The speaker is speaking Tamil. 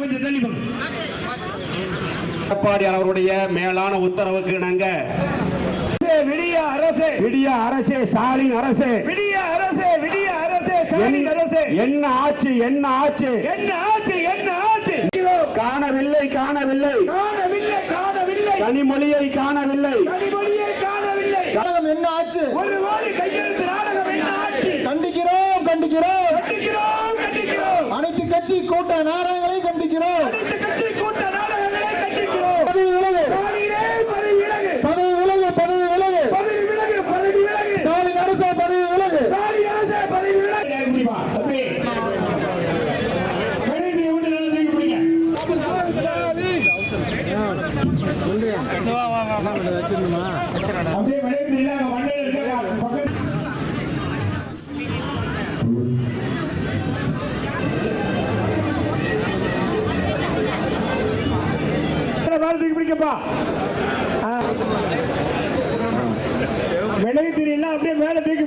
கொஞ்சம் எடப்பாடியார் அவருடைய மேலான உத்தரவுக்கு இணங்க. விடிய அரசே. விடிய அரசே ஸ்டாலின் அரசே. விடிய அரசே விடிய அரசே ஸ்டாலின் அரசே. என்ன ஆச்சு என்ன ஆச்சு? என்ன ஆச்சு என்ன ஆச்சு? காணவில்லை காணவில்லை. காணவில்லை காணவில்லை. கனிமொழியை காணவில்லை. கனிமொழியை காணவில்லை. நாடகம் என்ன ஆச்சு? ஒரு கோடி கையெழுத்து நாடகம் என்ன ஆச்சு? கண்டிக்கிறோம் கண்டிக்கிறோம். கண்டிக்கிறோம் கண்டிக்கிறோம். அனைத்து கட்சி கூட்ட நாடகங்களை அப்படியே வெளியே மண்ணில் இருக்க தூக்கி பிடிக்கப்பா விலகு தெரியல அப்படியே மேல தூக்கி